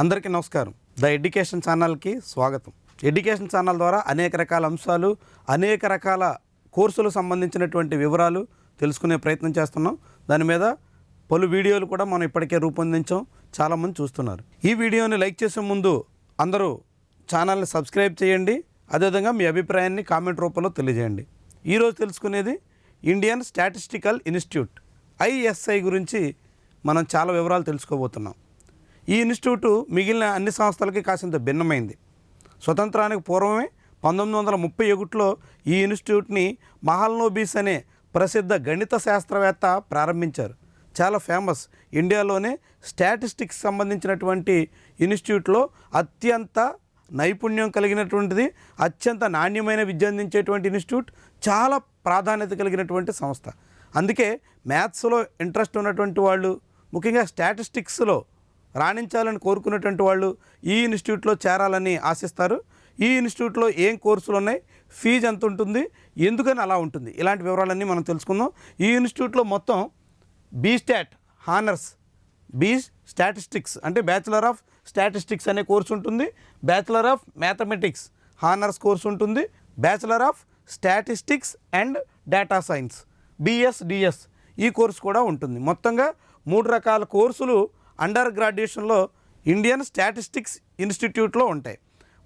అందరికీ నమస్కారం. The education ఛానల్కి స్వాగతం. ఎడ్యుకేషన్ ఛానల్ ద్వారా అనేక రకాల అంశాలు అనేక రకాల కోర్సులకు సంబంధించినటువంటి వివరాలు తెలుసుకునే ప్రయత్నం చేస్తున్నాం. దాని మీద పలు వీడియోలు కూడా మనం ఇప్పటికే రూపొందించాం. చాలామంది చూస్తున్నారు. ఈ వీడియోని లైక్ చేసే ముందు అందరూ ఛానల్ని సబ్స్క్రైబ్ చేయండి. అదేవిధంగా మీ అభిప్రాయాన్ని కామెంట్ రూపంలో తెలియజేయండి. ఈరోజు తెలుసుకునేది ఇండియన్ స్టాటిస్టికల్ ఇన్స్టిట్యూట్ ఐఎస్ఐ గురించి మనం చాలా వివరాలు తెలుసుకోబోతున్నాం. ఈ ఇన్స్టిట్యూట్ మిగిలిన అన్ని సంస్థలకి కాసింత భిన్నమైంది. స్వతంత్రానికి పూర్వమే పంతొమ్మిది వందల ముప్పై ఒకటిలో ఈ ఇన్స్టిట్యూట్ని మహల్నోబీస్ అనే ప్రసిద్ధ గణిత శాస్త్రవేత్త ప్రారంభించారు. చాలా ఫేమస్. ఇండియాలోనే స్టాటిస్టిక్స్ సంబంధించినటువంటి ఇన్స్టిట్యూట్లో అత్యంత నైపుణ్యం కలిగినటువంటిది అత్యంత నాణ్యమైన విద్య అందించేటువంటి ఇన్స్టిట్యూట్ చాలా ప్రాధాన్యత కలిగినటువంటి సంస్థ. అందుకే మ్యాథ్స్లో ఇంట్రెస్ట్ ఉన్నటువంటి వాళ్ళు ముఖ్యంగా స్టాటిస్టిక్స్లో రాణించాలని కోరుకునేటువంటి వాళ్ళు ఈ ఇన్స్టిట్యూట్లో చేరాలని ఆశిస్తారు. ఈ ఇన్స్టిట్యూట్లో ఏం కోర్సులు ఉన్నాయి? ఫీజు ఎంత ఉంటుంది? ఎందుకని అలా ఉంటుంది? ఇలాంటి వివరాలన్నీ మనం తెలుసుకుందాం. ఈ ఇన్స్టిట్యూట్లో మొత్తం B Stat honours B statistics అంటే బ్యాచిలర్ ఆఫ్ స్టాటిస్టిక్స్ అనే కోర్సు ఉంటుంది. Bachelor of mathematics honours course ఉంటుంది. Bachelor of statistics and data science BSDS ఈ కోర్సు కూడా ఉంటుంది. మొత్తంగా మూడు రకాల కోర్సులు అండర్ గ్రాడ్యుయేషన్లో ఇండియన్ స్టాటిస్టిక్స్ ఇన్స్టిట్యూట్లో ఉంటాయి.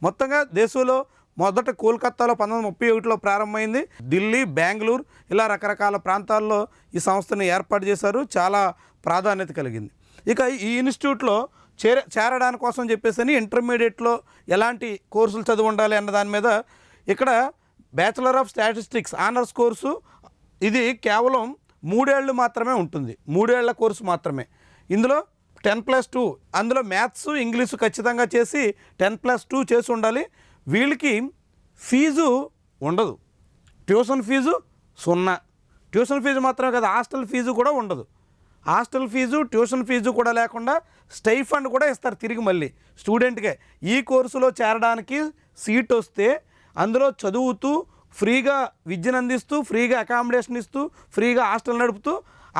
మొత్తంగా దేశంలో మొదట కోల్కత్తాలో పంతొమ్మిది ముప్పై ఒకటిలో ప్రారంభమైంది. ఢిల్లీ బెంగళూరు ఇలా రకరకాల ప్రాంతాల్లో ఈ సంస్థను ఏర్పాటు చేశారు. చాలా ప్రాధాన్యత కలిగింది. ఇక ఈ ఇన్స్టిట్యూట్లో చేర చేరడానికి కోసం చెప్పేసి ఇంటర్మీడియట్లో ఎలాంటి కోర్సులు చదివి ఉండాలి అన్న దాని మీద ఇక్కడ bachelor of statistics honours course ఇది కేవలం మూడేళ్ళు మాత్రమే ఉంటుంది. మూడేళ్ళ కోర్సు మాత్రమే. ఇందులో టెన్ ప్లస్ టూ. అందులో మ్యాథ్స్ ఇంగ్లీషు ఖచ్చితంగా చేసి టెన్ ప్లస్ టూ చేసి ఉండాలి. వీళ్ళకి ఫీజు ఉండదు. ట్యూషన్ ఫీజు సున్నా. ట్యూషన్ ఫీజు మాత్రమే కదా హాస్టల్ ఫీజు కూడా ఉండదు. హాస్టల్ ఫీజు ట్యూషన్ ఫీజు కూడా లేకుండా స్టైఫండ్ కూడా ఇస్తారు తిరిగి మళ్ళీ. స్టూడెంట్కే. ఈ కోర్సులో చేరడానికి సీట్ వస్తే అందులో చదువుతూ ఫ్రీగా విద్యను అందిస్తూ ఫ్రీగా అకామిడేషన్ ఇస్తూ ఫ్రీగా హాస్టల్ నడుపుతూ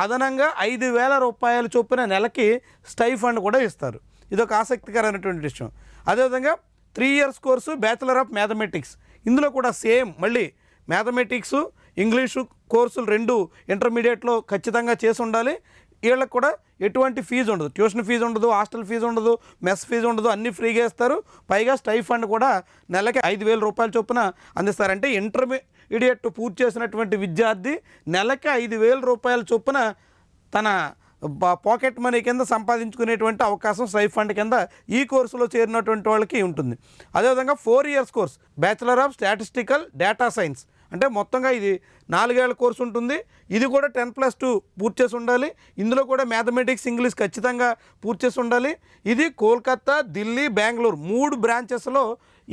అదనంగా ఐదు వేల రూపాయలు చొప్పున నెలకి స్టైఫండ్ కూడా ఇస్తారు. ఇది ఒక ఆసక్తికరమైనటువంటి విషయం. అదేవిధంగా three years course bachelor of mathematics. ఇందులో కూడా సేమ్ మళ్ళీ మ్యాథమెటిక్స్ ఇంగ్లీషు కోర్సులు రెండు ఇంటర్మీడియట్లో ఖచ్చితంగా చేసి ఉండాలి. వీళ్ళకి కూడా ఎటువంటి ఫీజు ఉండదు. ట్యూషన్ ఫీజు ఉండదు హాస్టల్ ఫీజు ఉండదు మెస్ ఫీజు ఉండదు అన్నీ ఫ్రీగా ఇస్తారు. పైగా స్టై ఫండ్ కూడా నెలకి ఐదు వేల రూపాయల చొప్పున అందిస్తారంటే ఇంటర్మీడియట్ పూర్తి చేసినటువంటి విద్యార్థి నెలకి ఐదు వేల రూపాయల చొప్పున తన పాకెట్ మనీ కింద సంపాదించుకునేటువంటి అవకాశం స్టై ఫండ్ కింద ఈ కోర్సులో చేరినటువంటి వాళ్ళకి ఉంటుంది. అదేవిధంగా four years course bachelor of statistical data science అంటే మొత్తంగా ఇది నాలుగేళ్ళ కోర్సు ఉంటుంది. ఇది కూడా టెన్ ప్లస్ టూ పూర్తి చేసి ఉండాలి. ఇందులో కూడా మ్యాథమెటిక్స్ ఇంగ్లీష్ ఖచ్చితంగా పూర్తి చేసి ఉండాలి. ఇది కోల్కత్తా ఢిల్లీ బెంగళూరు మూడు బ్రాంచెస్లో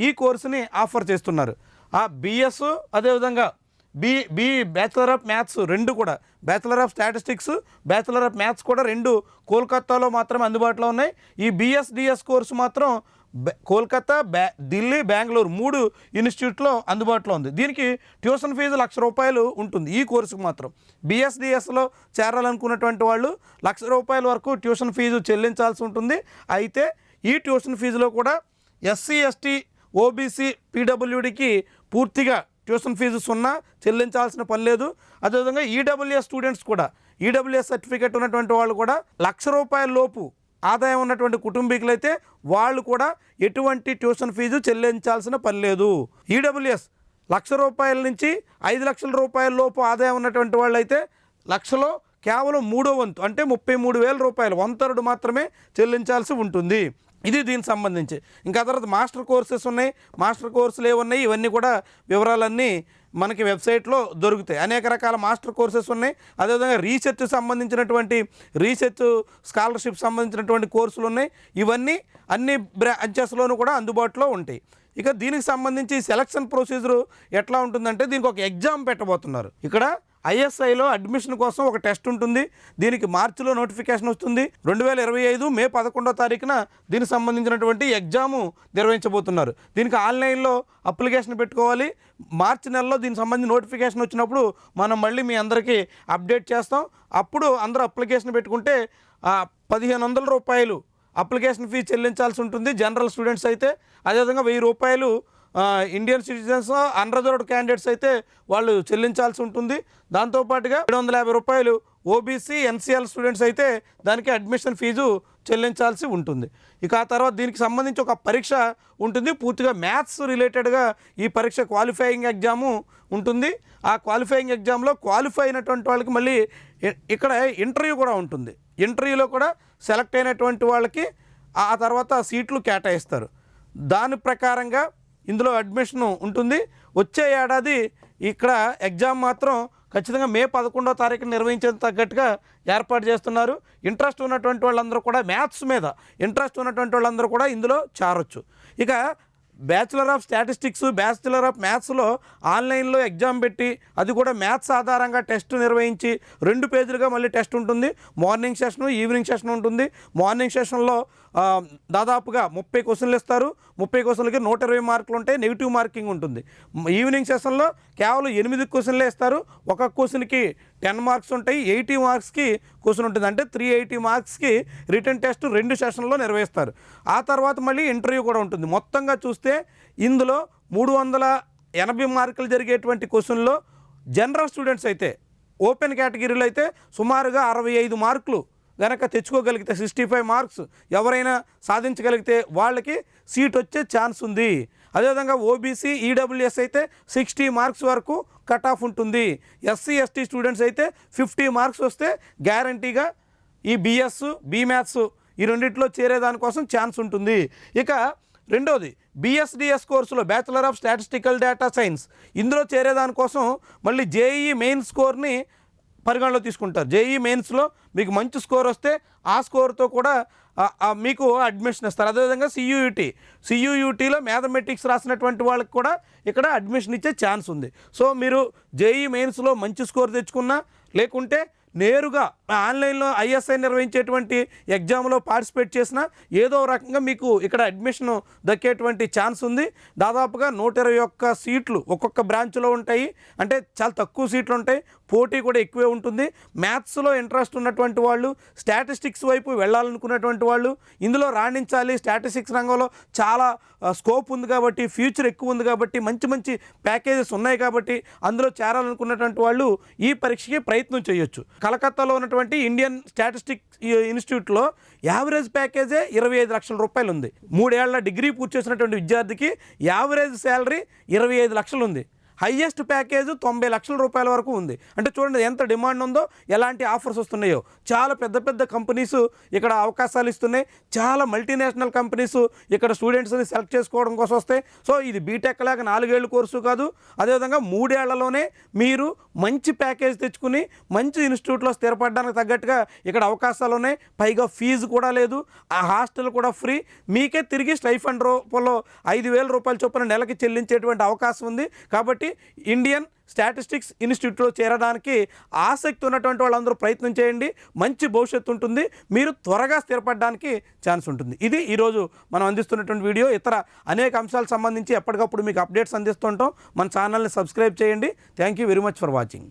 ఈ కోర్సుని ఆఫర్ చేస్తున్నారు. ఆ బిఎస్ అదేవిధంగా B B bachelor of maths రెండు కూడా. Bachelor of statistics bachelor of maths కూడా రెండు కోల్కత్తాలో మాత్రమే అందుబాటులో ఉన్నాయి. ఈ బిఎస్డిఎస్ కోర్సు మాత్రం కోల్కతా బ్యా ఢిల్లీ బెంగళూరు మూడు ఇన్స్టిట్యూట్లో అందుబాటులో ఉంది. దీనికి ట్యూషన్ ఫీజు లక్ష రూపాయలు ఉంటుంది ఈ కోర్సుకు మాత్రం. బిఎస్డిఎస్లో చేరాలనుకున్నటువంటి వాళ్ళు లక్ష రూపాయల వరకు ట్యూషన్ ఫీజు చెల్లించాల్సి ఉంటుంది. అయితే ఈ ట్యూషన్ ఫీజులో కూడా ఎస్సీ ఎస్టీ ఓబీసీ పీడబ్ల్యూడికి పూర్తిగా ట్యూషన్ ఫీజు సున్నా చెల్లించాల్సిన పని లేదు. అదేవిధంగా ఈడబ్ల్యూఎస్ స్టూడెంట్స్ కూడా ఈడబ్ల్యూఎస్ సర్టిఫికేట్ ఉన్నటువంటి వాళ్ళు కూడా లక్ష రూపాయల లోపు ఆదాయం ఉన్నటువంటి కుటుంబీకులైతే వాళ్ళు కూడా ఎటువంటి ట్యూషన్ ఫీజు చెల్లించాల్సిన పని లేదు. ఈడబ్ల్యూఎస్ లక్ష రూపాయల నుంచి ఐదు లక్షల రూపాయల లోపు ఆదాయం ఉన్నటువంటి వాళ్ళైతే లక్షలో కేవలం మూడో వంతు అంటే ముప్పై మూడు వేల రూపాయలు వంతరుడు మాత్రమే చెల్లించాల్సి ఉంటుంది. ఇది దీనికి సంబంధించి. ఇంకా తర్వాత మాస్టర్ కోర్సెస్ ఉన్నాయి. మాస్టర్ కోర్సులు ఏమున్నాయి? ఇవన్నీ కూడా వివరాలన్నీ మనకి వెబ్సైట్లో దొరుకుతాయి. అనేక రకాల మాస్టర్ కోర్సెస్ ఉన్నాయి. అదేవిధంగా రీసెర్చ్ సంబంధించినటువంటి రీసెర్చ్ స్కాలర్షిప్ సంబంధించినటువంటి కోర్సులు ఉన్నాయి. ఇవన్నీ అన్ని బ్రాంచెస్లోనూ కూడా అందుబాటులో ఉంటాయి. ఇక దీనికి సంబంధించి సెలక్షన్ ప్రొసీజర్ ఎట్లా ఉంటుందంటే దీనికి ఒక ఎగ్జామ్ పెట్టబోతున్నారు. ఇక్కడ ఐఎస్ఐలో అడ్మిషన్ కోసం ఒక టెస్ట్ ఉంటుంది. దీనికి మార్చిలో నోటిఫికేషన్ వస్తుంది. రెండు వేల ఇరవై ఐదు మే పదకొండో తారీఖున దీనికి సంబంధించినటువంటి ఎగ్జాము నిర్వహించబోతున్నారు. దీనికి ఆన్లైన్లో అప్లికేషన్ పెట్టుకోవాలి. మార్చి నెలలో దీనికి సంబంధించి నోటిఫికేషన్ వచ్చినప్పుడు మనం మళ్ళీ మీ అందరికీ అప్డేట్ చేస్తాం. అప్పుడు అందరూ అప్లికేషన్ పెట్టుకుంటే పదిహేను వందల రూపాయలు అప్లికేషన్ ఫీ చెల్లించాల్సి ఉంటుంది. జనరల్ స్టూడెంట్స్ అయితే అదేవిధంగా వెయ్యి రూపాయలు ఇండియన్ సిటిజన్స్ అన్రిజర్వ్డ్ క్యాండిడేట్స్ అయితే వాళ్ళు చెల్లించాల్సి ఉంటుంది. దాంతోపాటుగా ఏడు వందల యాభై రూపాయలు ఓబీసీ ఎన్సీఎల్ స్టూడెంట్స్ అయితే దానికి అడ్మిషన్ ఫీజు చెల్లించాల్సి ఉంటుంది. ఇక ఆ తర్వాత దీనికి సంబంధించి ఒక పరీక్ష ఉంటుంది. పూర్తిగా మ్యాథ్స్ రిలేటెడ్గా ఈ పరీక్ష క్వాలిఫైయింగ్ ఎగ్జాము ఉంటుంది. ఆ క్వాలిఫైయింగ్ ఎగ్జామ్లో క్వాలిఫై అయినటువంటి వాళ్ళకి మళ్ళీ ఇక్కడ ఇంటర్వ్యూ కూడా ఉంటుంది. ఇంటర్వ్యూలో కూడా సెలెక్ట్ అయినటువంటి వాళ్ళకి ఆ తర్వాత సీట్లు కేటాయిస్తారు. దాని ప్రకారంగా ఇందులో అడ్మిషన్ ఉంటుంది. వచ్చే ఏడాది ఇక్కడ ఎగ్జామ్ మాత్రం ఖచ్చితంగా మే పదకొండో తారీఖు నిర్వహించేందుకు తగ్గట్టుగా ఏర్పాటు చేస్తున్నారు. ఇంట్రెస్ట్ ఉన్నటువంటి వాళ్ళందరూ కూడా మ్యాథ్స్ మీద ఇంట్రెస్ట్ ఉన్నటువంటి వాళ్ళందరూ కూడా ఇందులో చేరొచ్చు. ఇక bachelor of statistics bachelor of మ్యాథ్స్లో ఆన్లైన్లో ఎగ్జామ్ పెట్టి అది కూడా మ్యాథ్స్ ఆధారంగా టెస్ట్ నిర్వహించి రెండు పేజీలుగా మళ్ళీ టెస్ట్ ఉంటుంది. మార్నింగ్ సెషన్ ఈవినింగ్ సెషన్ ఉంటుంది. మార్నింగ్ సెషన్లో దాదాపుగా ముప్పై క్వశ్చన్లు ఇస్తారు. ముప్పై క్వశ్చన్లకి నూట ఇరవై మార్కులు ఉంటాయి. నెగిటివ్ మార్కింగ్ ఉంటుంది. ఈవినింగ్ సెషన్లో కేవలం ఎనిమిది క్వశ్చన్లే ఇస్తారు. ఒక క్వశ్చన్కి టెన్ మార్క్స్ ఉంటాయి ఎయిటీ మార్క్స్కి క్వశ్చన్ ఉంటుంది అంటే త్రీ ఎయిటీ మార్క్స్కి రిటర్న్ టెస్ట్ రెండు సెషన్లో నిర్వహిస్తారు ఆ తర్వాత మళ్ళీ ఇంటర్వ్యూ కూడా ఉంటుంది. మొత్తంగా చూస్తే ఇందులో మూడు వందల ఎనభై మార్కులు జరిగేటువంటి క్వశ్చన్లో జనరల్ స్టూడెంట్స్ అయితే ఓపెన్ కేటగిరీలో అయితే సుమారుగా అరవై ఐదు మార్కులు గనక తెచ్చుకోగలిగితే సిక్స్టీ ఫైవ్ మార్క్స్ ఎవరైనా సాధించగలిగితే వాళ్ళకి సీట్ వచ్చే ఛాన్స్ ఉంది. అదేవిధంగా ఓబీసీ ఈడబ్ల్యూఎస్ అయితే సిక్స్టీ మార్క్స్ వరకు కట్ ఆఫ్ ఉంటుంది. ఎస్సీ ఎస్టీ స్టూడెంట్స్ అయితే ఫిఫ్టీ మార్క్స్ వస్తే గ్యారంటీగా ఈ బిఎస్ బీమ్యాథ్స్ ఈ రెండిట్లో చేరేదానికోసం ఛాన్స్ ఉంటుంది. ఇక రెండోది బిఎస్డిఎస్ కోర్సులో bachelor of statistical data science ఇందులో చేరేదానికోసం మళ్ళీ జేఈ మెయిన్ స్కోర్ని పరిగణలో తీసుకుంటారు. జేఈ మెయిన్స్లో మీకు మంచి స్కోర్ వస్తే ఆ స్కోర్తో కూడా మీకు అడ్మిషన్ ఇస్తారు. అదేవిధంగా సియూయుటీ సియూయూటీలో మ్యాథమెటిక్స్ రాసినటువంటి వాళ్ళకి కూడా ఇక్కడ అడ్మిషన్ ఇచ్చే ఛాన్స్ ఉంది. సో మీరు జేఈ మెయిన్స్లో మంచి స్కోర్ తెచ్చుకున్నా లేకుంటే నేరుగా ఆన్లైన్లో ఐఎస్ఐ నిర్వహించేటువంటి ఎగ్జామ్లో పార్టిసిపేట్ చేసిన ఏదో రకంగా మీకు ఇక్కడ అడ్మిషన్ దక్కేటువంటి ఛాన్స్ ఉంది. దాదాపుగా నూట ఇరవై ఒక్క సీట్లు ఒక్కొక్క బ్రాంచ్లో ఉంటాయి. అంటే చాలా తక్కువ సీట్లు ఉంటాయి. పోటీ కూడా ఎక్కువే ఉంటుంది. మ్యాథ్స్లో ఇంట్రెస్ట్ ఉన్నటువంటి వాళ్ళు స్టాటిస్టిక్స్ వైపు వెళ్ళాలనుకున్నటువంటి వాళ్ళు ఇందులో రాణించాలి. స్టాటిస్టిక్స్ రంగంలో చాలా స్కోప్ ఉంది కాబట్టి ఫ్యూచర్ ఎక్కువ ఉంది కాబట్టి మంచి మంచి ప్యాకేజెస్ ఉన్నాయి కాబట్టి అందులో చేరాలనుకున్నటువంటి వాళ్ళు ఈ పరీక్షకి ప్రయత్నం చేయొచ్చు. కలకత్తాలో ఉన్నటువంటి ఇండియన్ స్టాటిస్టిక్ ఇన్స్టిట్యూట్లో యావరేజ్ ప్యాకేజే ఇరవై ఐదు లక్షల రూపాయలు ఉంది. మూడేళ్ళ డిగ్రీ పూర్తి చేసినటువంటి విద్యార్థికి యావరేజ్ శాలరీ ఇరవై ఐదు లక్షలు ఉంది. హయ్యెస్ట్ ప్యాకేజ్ తొంభై లక్షల రూపాయల వరకు ఉంది. అంటే చూడండి ఎంత డిమాండ్ ఉందో ఎలాంటి ఆఫర్స్ వస్తున్నాయో. చాలా పెద్ద పెద్ద కంపెనీస్ ఇక్కడ అవకాశాలు ఇస్తున్నాయి. చాలా మల్టీనేషనల్ కంపెనీస్ ఇక్కడ స్టూడెంట్స్ని సెలెక్ట్ చేసుకోవడం కోసం వస్తాయి. సో ఇది బీటెక్ లాగా నాలుగేళ్ళు కోర్సు కాదు. అదేవిధంగా మూడేళ్ళలోనే మీరు మంచి ప్యాకేజ్ తెచ్చుకుని మంచి ఇన్స్టిట్యూట్లో స్థిరపడడానికి తగ్గట్టుగా ఇక్కడ అవకాశాలు ఉన్నాయి. పైగా ఫీజు కూడా లేదు. ఆ హాస్టల్ కూడా ఫ్రీ. మీకే తిరిగి స్టైఫండ్ రూపంలో ఐదు వేల రూపాయల చొప్పున నెలకి చెల్లించేటువంటి అవకాశం ఉంది. కాబట్టి ఇండియన్ స్టాటిస్టిక్స్ ఇన్స్టిట్యూట్లో చేరడానికి ఆసక్తి ఉన్నటువంటి వాళ్ళందరూ ప్రయత్నం చేయండి. మంచి భవిష్యత్తు ఉంటుంది. మీరు త్వరగా స్థిరపడడానికి ఛాన్స్ ఉంటుంది. ఇది ఈరోజు మనం అందిస్తున్నటువంటి వీడియో. ఇతర అనేక అంశాలకు సంబంధించి ఎప్పటికప్పుడు మీకు అప్డేట్స్ అందిస్తుంటాం. మన ఛానల్ని సబ్స్క్రైబ్ చేయండి. Thank you very much for watching.